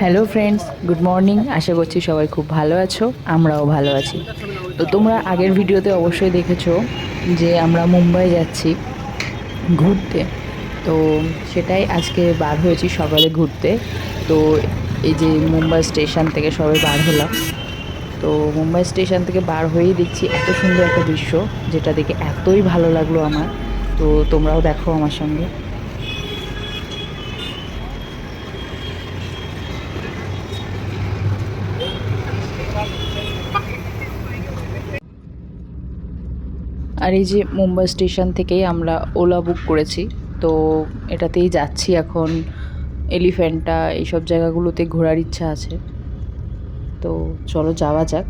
Hello friends good morning আশা করছি সবাই খুব ভালো আছো, আমরাও ভালো আছি। তো তোমরা আগের ভিডিওতে অবশ্যই দেখেছ যে আমরা মুম্বাই যাচ্ছি ঘুরতে। তো সেটাই আজকে বার হয়েছি সকালে ঘুরতে। তো এই যে মুম্বাই স্টেশন থেকে সবাই বার হলাম। তো মুম্বাই স্টেশন থেকে বার হয়েই দেখছি এত সুন্দর একটা দৃশ্য, যেটা দেখে এতই ভালো লাগল আমার। তো তোমরাও দেখো আমার সঙ্গে। আর এই যে মুম্বাই স্টেশন থেকেই আমরা ওলা বুক করেছি, তো এটাতেই যাচ্ছি এখন। এলিফ্যান্টা এইসব জায়গাগুলোতে ঘোরার ইচ্ছা আছে। তো চলো যাওয়া যাক।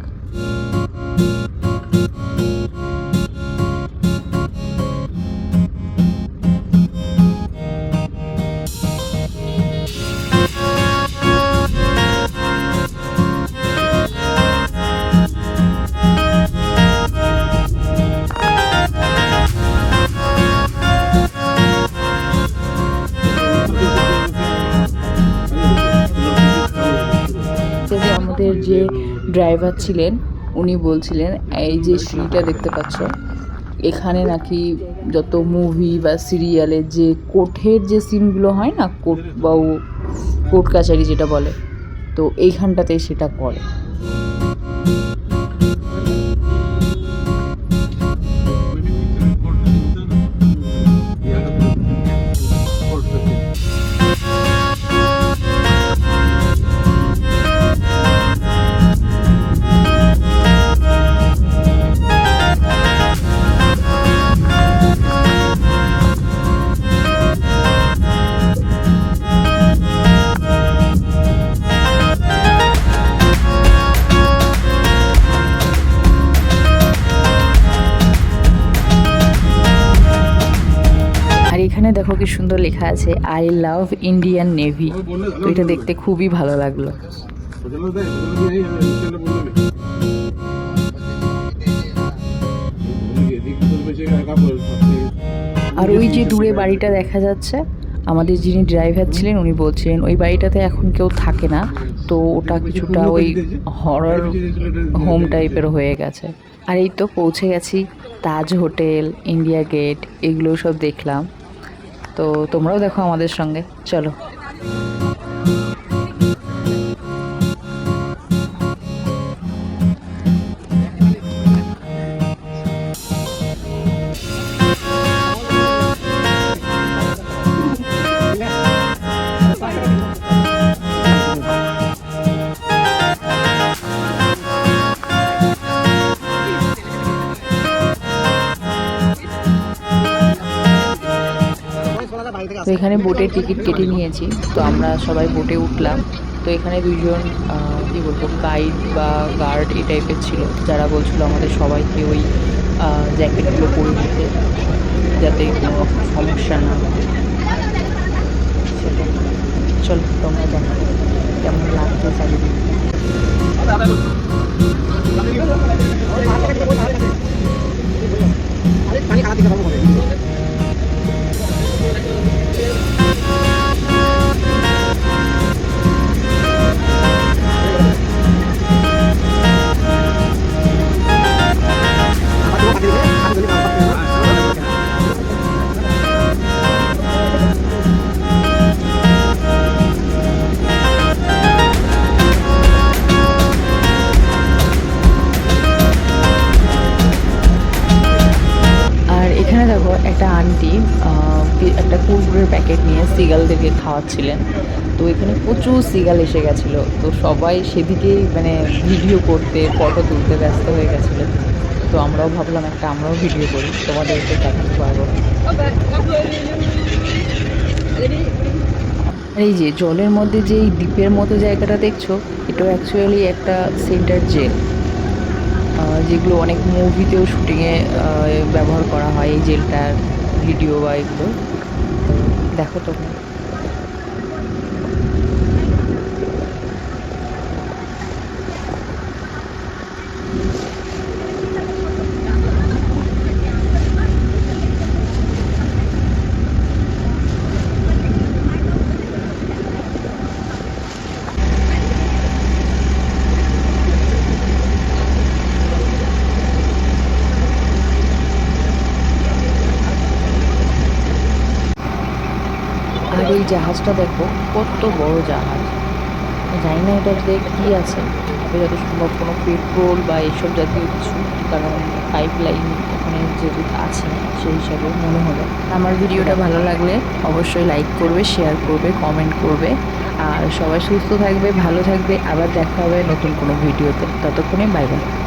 যে ড্রাইভার ছিলেন, উনি বলছিলেন, এই যে সিঁড়িটা দেখতে পাচ্ছ, এখানে নাকি যত মুভি বা সিরিয়ালে যে কোর্টের যে সিনগুলো হয় না কোর্ট বা কোর্ট কাছারি যেটা বলে, তো এইখানটাতেই সেটা করে। এখানে দেখো কি সুন্দর লেখা আছে আই লাভ ইন্ডিয়ান নেভি তো এটা দেখতে খুবই ভালো লাগল। আর ওই যে দূরে বাড়িটা দেখা যাচ্ছে আমাদের যিনি ড্রাইভার ছিলেন উনি বলছিলেন ওই বাড়িটাতে এখন কেউ থাকে না। তো ওটা কিছুটা ওই হরর হোম টাইপের হয়ে গেছে। আর এই তো পৌঁছে গেছি তাজ হোটেল ইন্ডিয়া গেট এগুলো সব দেখলাম। তো তোমরাও দেখো আমাদের সঙ্গে। চলো। তো এখানে বোটের টিকিট কেটে নিয়েছি। তো আমরা সবাই বোটে উঠলাম। তো এখানে দুজন কি বলব গাইড বা গার্ড এই টাইপের ছিল। যারা বলছিল আমাদের সবাইকে ওই জ্যাকেটগুলো পরে দিতে, যাতে কোনো সমস্যা না হয়। চলো, তোমরা জানো কেমন লাগছে চারিদিকে। প্যাকেট নিয়ে সিগালদেরকে খাওয়াচ্ছিলেন। তো এখানে প্রচুর সিগাল এসে গেছিল। তো সবাই সেদিকেই মানে ভিডিও করতে, ফটো তুলতে ব্যস্ত হয়ে গেছিল। তো আমরাও ভাবলাম একটা আমরাও ভিডিও করি। তোমাদেরকে দেখাতে পারব আর এই যে জলের মধ্যে যে এই দ্বীপের মতো জায়গাটা দেখছ এটা অ্যাকচুয়ালি একটা সেন্টার জেল যেগুলো অনেক মুভিতেও শুটিংয়ে ব্যবহার করা হয় এই জেলটার ভিডিও বা এগুলো। দেখো তোমরা। জাহাজটা দেখো, কত বড় জাহাজ। জানি না এটাতে কী আছে। তবে যত সম্ভব কোনো পেট্রোল বা এইসব জাতীয় কিছু, কারণ পাইপ লাইন ওখানে যেহেতু আছে, সেই হিসাবে মনে হলো। আমার ভিডিওটা ভালো লাগলে অবশ্যই লাইক করবে শেয়ার করবে কমেন্ট করবে। আর সবাই সুস্থ থাকবে, ভালো থাকবে। আবার দেখা হবে নতুন কোনো ভিডিওতে। ততক্ষণে বাই বাই